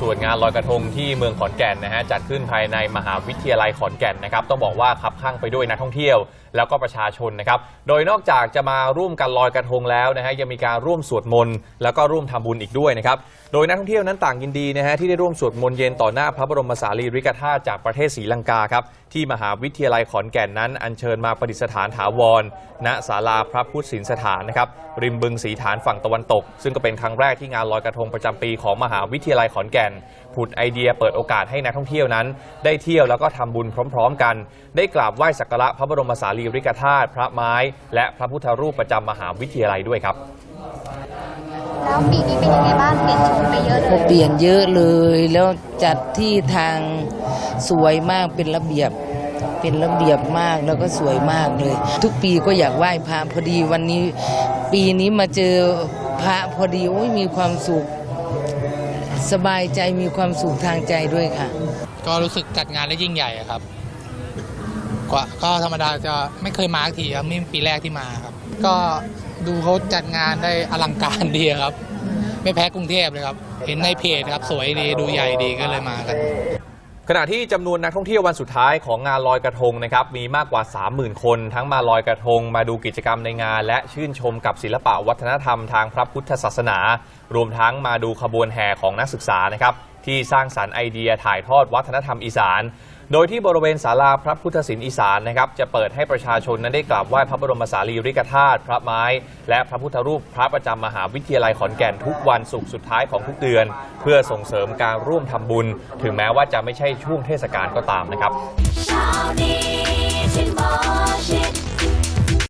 ส่วนงานลอยกระทงที่เมืองขอนแก่นนะฮะจัดขึ้นภายในมหาวิทยาลัยขอนแก่นนะครับต้องบอกว่าขับข้างไปด้วยนักท่องเที่ยว แล้วก็ประชาชนนะครับโดยนอกจากจะมาร่วมกันลอยกระทงแล้วนะฮะยังมีการร่วมสวดมนต์แล้วก็ร่วมทำบุญอีกด้วยนะครับโดยนักท่องเที่ยวนั้นต่างยินดีนะฮะที่ได้ร่วมสวดมนต์เย็นต่อหน้าพระบรมสารีริกธาตุจากประเทศศรีลังกาครับที่มหาวิทยาลัยขอนแก่นนั้นอัญเชิญมาประดิษฐานถาวร ณศาลาพระพุทธศิลสถานนะครับริมบึงสีฐานฝั่งตะวันตก ซึ่งก็เป็นครั้งแรกที่งานลอยกระทงประจำปีของมหาวิทยาลัยขอนแก่นผุดไอเดียเปิดโอกาสให้นักท่องเที่ยวนั้น ได้เที่ยวแล้วก็ทำบุญพร้อม ๆ กัน ได้กราบไหว้สักการะพระบรมสารีริกธาตุพระไม้ และพระพุทธรูปประจำมหาวิทยาลัยด้วยครับ แล้วปีนี้เป็นยังไงบ้างเปลี่ยนโฉมไปเยอะเลยเปลี่ยนเยอะเลย แล้วจัดที่ทางสวยมากเป็นระเบียบเป็นระเบียบมากแล้วก็สวยมากเลย ทุกปีก็อยากไหว้พระพอดีวันนี้ ปีนี้มาเจอพระพอดีโอ้ยมีความสุข สบายใจมีความสุขทางใจด้วยค่ะ ก็รู้สึกจัดงานได้ยิ่งใหญ่อะครับกว่าก็ธรรมดาจะไม่เคยมาสักทีครับนี่ปีแรกที่มาครับ ก็ดูเขาจัดงานได้อลังการดีครับ ไม่แพ้กรุงเทพเลยครับ เห็นในเพจครับ สวยดีดูใหญ่ดีก็เลยมากัน ขณะที่จำนวนนักท่องเที่ยววันสุดท้ายของงานลอยกระทงนะครับมีมากกว่า 30,000 คน ทั้งมาลอยกระทง มาดูกิจกรรมในงาน และชื่นชมกับศิลปะวัฒนธรรมทางพระพุทธศาสนา รวมทั้งมาดูขบวนแห่ของนักศึกษานะครับที่สร้างสรรค์ไอเดียถ่ายทอดวัฒนธรรมอีสาน โดยที่บริเวณศาลาพระพุทธศิลป์อีสานนะครับจะเปิดให้ประชาชนนั้นได้กราบไหว้พระบรมสารีริกธาตุพระไม้ และพระพุทธรูปพระประจำมหาวิทยาลัยขอนแก่นทุกวันศุกร์สุดท้ายของทุกเดือน เพื่อส่งเสริมการร่วมทำบุญ ถึงแม้ว่าจะไม่ใช่ช่วงเทศกาลก็ตามนะครับ